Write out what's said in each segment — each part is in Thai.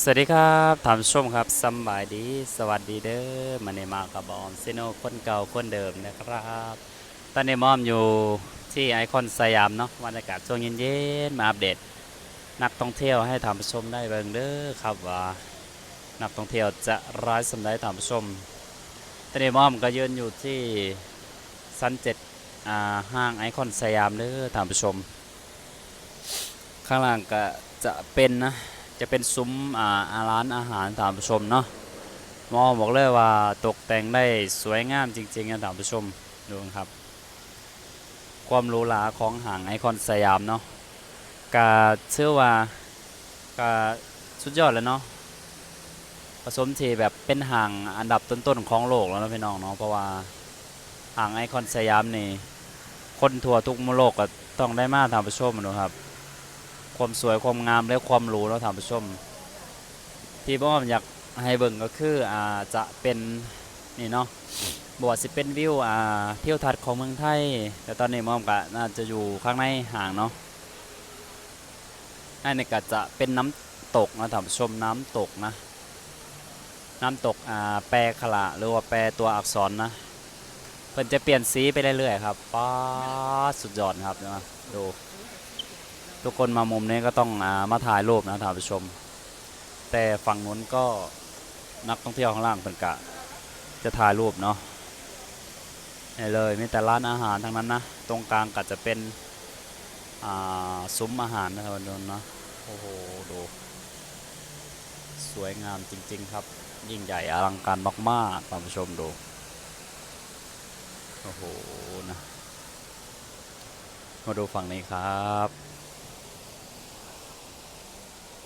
สวัสดีครับท่านผู้ชมครับสบายดี สวัสดีเด้อมาในมากับบอมซิโนคนเก่าคนเดิมนะครับ ตอนนี้มอมอยู่ที่ไอคอนสยามเนาะบรรยากาศช่วงเย็นๆมาอัปเดต นักท่องเที่ยวให้ท่านผู้ชมได้เบิ่งเด้อครับว่านักท่องเที่ยวจะร้ายสำได้ท่านผู้ชม ตอนนี้มอมก็ยืนอยู่ที่ซันเจ็ดห้างไอคอนสยามเด้อท่านผู้ชม ข้างล่างก็จะเป็นนะ จะเป็นซุ้มอ่าร้านอาหารท่านผู้ชมเนาะมอบอกเลยว่าตกแต่งได้สวยงามจริงๆนะท่านผู้ชมดูครับ ความหรูหราของหางไอคอนสยามเนาะกาเชื่อว่ากาสุดยอดเลยเนาะผสมทีแบบเป็นห่างอันดับต้นๆของโลกแล้วนะพี่น้องเนาะเพราะว่าห่างไอคอนสยามนี่คนทั่วทุกมุมโลกก็ต้องได้มาท่านผู้ชมนะครับ ความสวยความงามและความรู้เราะท่านผู้ชม ที่บ้อมอยากให้เบิ่งก็คืออ่าจะเป็นนี่เนาะบวชสิเป็นวิวอ่าเที่ยวทัศน์ของเมืองไทย แต่ตอนนี้มอมก็น่าจะอยู่ข้างในห่างเนาะอันนี้ก็จะเป็นน้ำตกนะท่านผู้ชมน้ำตกนะ น้ำตกอ่าแปรขละหรือว่าแปรตัวอักษรนะเพิ่นจะเปลี่ยนสีไปเรื่อยๆครับป้าสุดยอดครับนะดู ทุกคนมามุมนี้ก็ต้องอามาถ่ายรูปนะท่านผู้ชม แต่ฝั่งนู้นก็นักท่องเที่ยวข้างล่างเป็นกะ จะถ่ายรูปเนาะนี่เลยมีแต่ร้านอาหารทั้งนั้นนะ ตรงกลางก็จะเป็นอ่าซุ้มอาหารนะท่านผู้ชมเนาะโอ้โหดูสวยงามจริง ๆ ครับ ยิ่งใหญ่อลังการมากๆท่านผู้ชมดูโอ้โหนะมาดูฝั่งนี้ครับ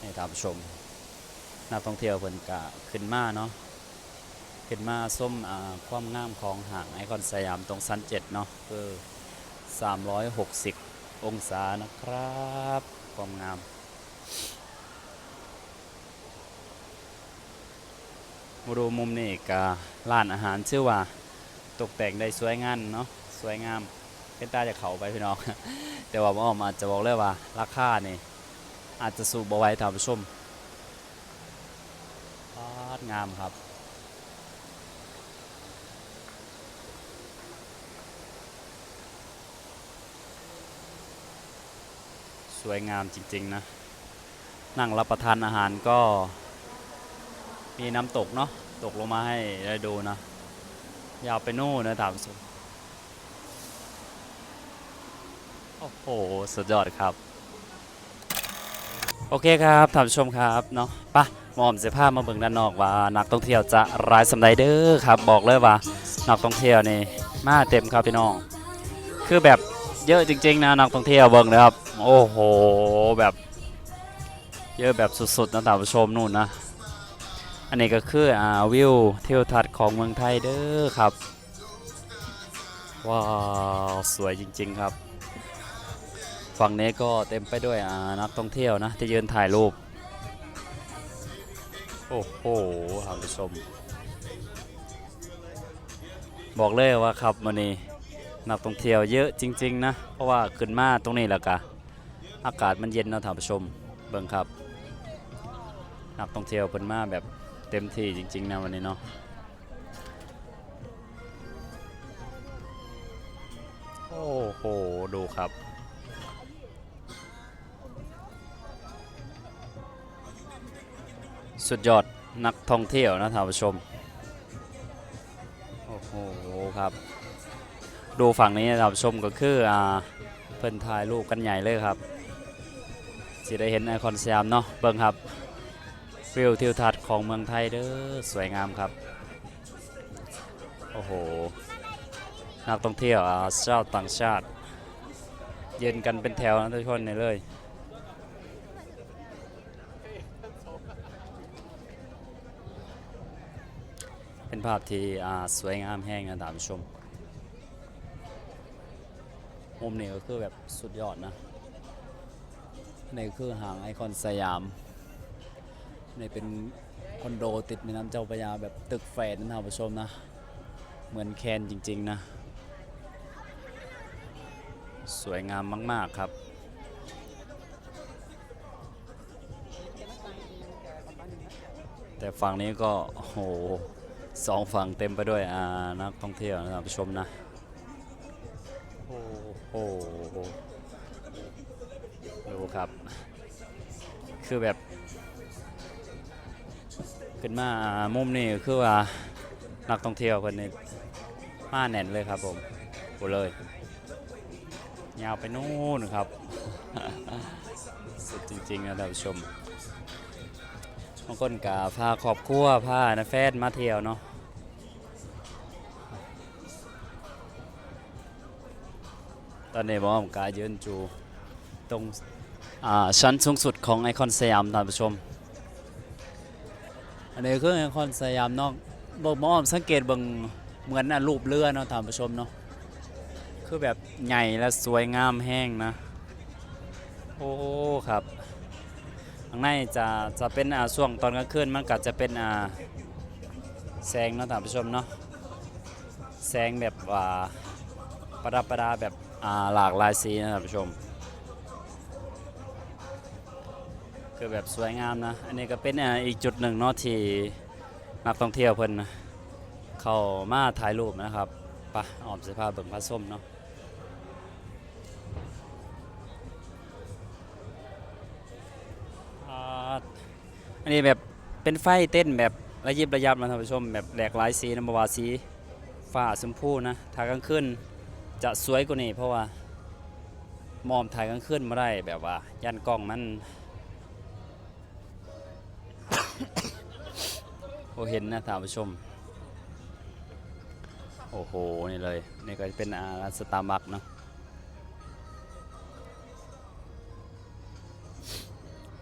ให้ท่านผู้ชมนักท่องเที่ยวเพิ่นกะขึ้นมาเนาะขึ้นมาส้มอ่าความงามของห่างไอคอนสยามตรงชั้นเจ็ดเนาะคือ360 องศานะครับความงามมาดูมุมนี้กะร้านอาหารชื่อว่าตกแต่งได้สวยงามเนาะสวยงามเป็นตาจะเขาไปพี่น้อง แต่ว่าผมอาจจะบอกเลยว่าราคานี่ อาจจะสูบบไว้ท่านผู้ชมงามครับสวยงามจริง ๆ นะ นั่งรับประทานอาหารก็มีน้ำตกเนาะตกลงมาให้ได้ดูนะ ยาวไปนู่นนะท่านผู้ชมโอ้โห สุดยอดครับ โอเคครับท่านผู้ชมครับเนาะปะหมอมเสียภามาเบิ่งด้านนอกว่า นักท่องเที่ยวจะร้ายสำใดเด้อครับบอกเลยว่า นักท่องเที่ยวนี่มาเต็มครับพี่น้อง คือแบบเยอะจริง ๆ นะนักท่องเที่ยวเบิ่งเลยครับ โอ้โหแบบ เยอะแบบสุดๆนะท่านผู้ชมนู่นนะอันนี้ก็คืออ่าวิวทิวทัศน์ของเมืองไทยเด้อครับว้าวสวยจริง ๆ ครับ ฝั่งนี้ก็เต็มไปด้วยนักท่องเที่ยวนะที่ยืนถ่ายรูป โอ้โหท่านผู้ชม บอกเลยว่าครับวันนี้นักท่องเที่ยวเยอะจริง ๆ นะ เพราะว่าขึ้นมาตรงนี้แหละกะอากาศมันเย็นนะท่านผู้ชมเบิ่งครับ นักท่องเที่ยวเพิ่นมาแบบเต็มที่จริง ๆ นะวันนี้เนาะโอ้โห ดูครับ สุดยอดนักท่องเที่ยวนะท่านผู้ชม โอ้โหครับ ดูฝั่งนี้ท่านผู้ชมก็คืออ่าเพิ่นถ่ายรูปกันใหญ่เลยครับสิได้เห็นไอคอนสยามเนาะเบิ่งครับวิวทิวทัศน์ของเมืองไทยเด้อสวยงามครับ โอ้โห นักท่องเที่ยวอ่าชาวต่างชาติ เยืนกันเป็นแถวนะทุกคนนี่เลย เป็นภาพที่สวยงามแห้งนะท่านผู้ชมมุมนี้ก็คือแบบสุดยอดนะนี่คือหางไอคอนสยามนี่เป็นคอนโดติดแม่น้ำเจ้าพระยาแบบตึกแฝดนะท่านผู้ชมนะ เหมือนแคนจริง ๆ นะ สวยงามมาก ๆ ครับแต่ฝั่งนี้ก็โห สองฝั่งเต็มไปด้วยอ่านักท่องเที่ยวนะท่านผู้ชมนะ โอ้โหดูครับ คือแบบ ขึ้นมามุมนี้คือว่านักท่องเที่ยวคนนี้มาแน่นเลยครับผมกูเลยยาวไปนู่นครับ สุดจริงๆนะท่านผู้ชม บางคนกาพาครอบครัวพานะแฟนมาเที่ยวเนาะตอนนี้ผมกายืนจูตรงชั้นสูงสุดของไอคอนสยามท่านผู้ชม อันนี้คือไอคอนสยามเนาะบอกมอมสังเกตเบิ่งเหมือนรูปเรือเนาะท่านผู้ชมเนาะคือแบบใหญ่และสวยงามแห้งนะ โอ้ครับ ข้างในจะจะเป็นอ่าช่วงตอนกลางคืนมันก็จะเป็นอ่าแสงเนาะท่านผู้ชมเนาะแสงแบบว่าประดับประดาแบบอ่าหลากหลายสีนะท่านผู้ชม คือแบบสวยงามนะ อันนี้ก็เป็นอ่าอีกจุดหนึ่งเนาะที่นักท่องเที่ยวเพิ่นเข้ามาถ่ายรูปนะครับไปะออมสภาพเบิ่งพระส้มเนาะ อันนี้แบบเป็นไฟเต้นแบบระยิบระยับนะท่านผู้ชมแบบแหลกหลายสีนะบว่าสีฟ้าชมพูนะถ่ายกลางคืนจะสวยกว่านี้เพราะว่ามอมถ่ายกลางคืนมาได้แบบว่ายันกล้องมันโอเห็นนะท่านผู้ชม โอ้โห นี่เลย นี่ก็เป็นอาร้านสตาร์บัคเนาะ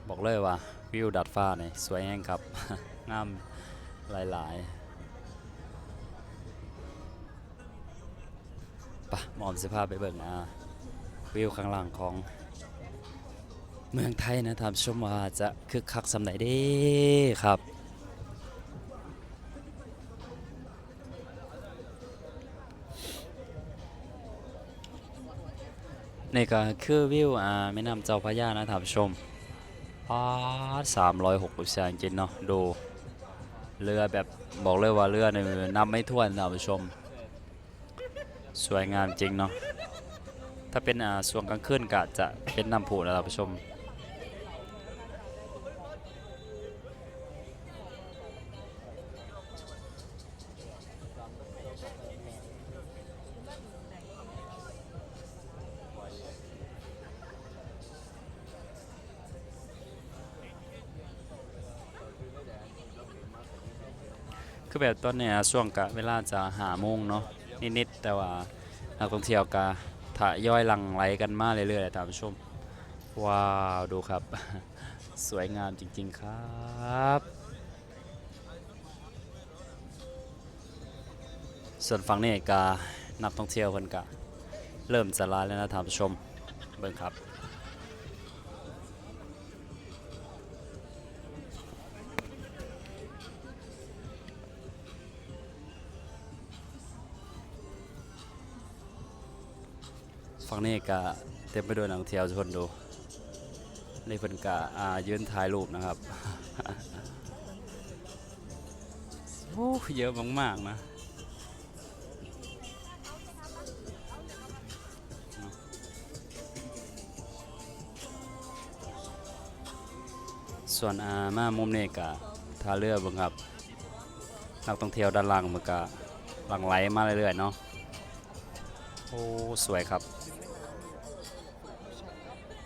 บอกเลยว่า วิวดัดฟ้าเนี่ยสวยแห้งครับ งามหลายๆปะมอมสภาพไปเบิ่งอ่าวิวข้างหล่างของเมืองไทยนะท่านชมว่าจะคึกคักสำไหนด้ครับนี่ก็คือวิวอ่าแม่น้ำเจ้าพระยานะท่านชม ปาสามร้อยหกสิบจริงเนาะดูเรือแบบบอกเลยว่าเรือเนี่ยนับไม่ถ้วนท่านผู้ชม สวยงามจริงเนาะถ้าเป็นอ่าส่วงกลางคืนก็จะเป็นน้ำพุนะท่านผู้ชม คือแบบตอนเนี้ยช่วงกะเวลาจะหาโมงเนาะนิดๆแต่ว่านักท่องเที่ยวกะถะย่อยหลังไหลกันมาเรื่อยๆท่านผู้ชม ว้าวดูครับ สวยงามจริงๆครับส่วนฝั่งนี้กะนักท่องเที่ยวเพิ่นกะ เริ่มจะลายแล้วนะท่านผู้ชม เบิ่งครับ ฝั่งนี้ก็เต็มไปด้วยนักท่องเที่ยวทุกคนดูนี่เพิ่นก็อ่ายืนถ่ายรูปนะครับโอ้เยอะมากๆนะส่วนอามามุมเนก็ท่าเรือบิ่งครับนักท่องเที่ยวด้านล่างมันก็หลั่งไหลมาเรื่อยๆเนาะโอ้ สวยครับ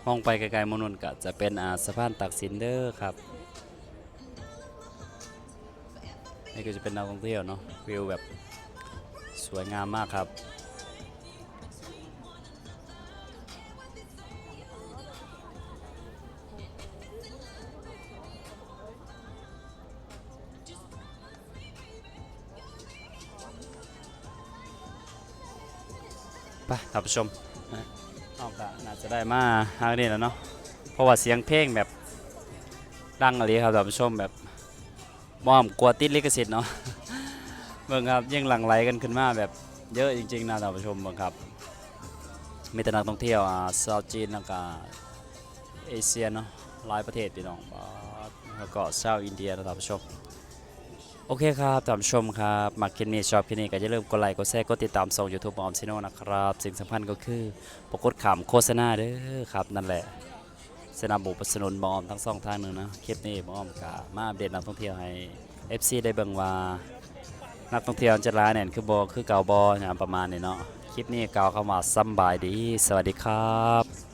มองไปไกลๆมองนก็จะเป็นอาสะพานตักสินเดอร์ครับ นี่ก็จะเป็นนักท่องเที่ยวเนาะวิวแบบสวยงามมากครับไปท่านผู้ชมนะ เอากะน่าจะได้มาทางนี้แล้วเนาะเพราะว่าเสียงเพลงแบบดังอะไรครับท่านผู้ชมแบบมอมกลัวติดลิขสิทธิ์เนาะเบิ่งครับยิ่งหลั่งไหลกันขึ้นมาแบบเยอะจริงๆนะท่านผู้ชมเบิ่งครับมีแต่นักท่องเที่ยวอ่าชาวจีนแล้วก็เอเชียเนาะหลายประเทศพี่น้องแล้วก็ชาวอินเดียนะท่านผู้ชม โอเคครับท่านผู้ชมครับมาคลิปนี้ชอบคลิปนี้ก็อย่าลืมกดไลค์กดแชร์กดติดตามส่ง YouTube ออมซิโนนะครับ สิ่งสำคัญก็คือปรากฏขำโฆษณาเด้อครับ นั่นแหละสนับสนุนบอมทั้งสองทางหนึ่งนะคลิปนี้บอมกะมาอัปเดตนักท่องเที่ยวให้ FC ได้เบิ่งว่านักท่องเที่ยวจะร้ายเนี่ยคือบ่คือเก่าบ่อย่างประมาณนี้เนาะคลิปนี้เก่าวคำว่าสำบายดี สวัสดีครับ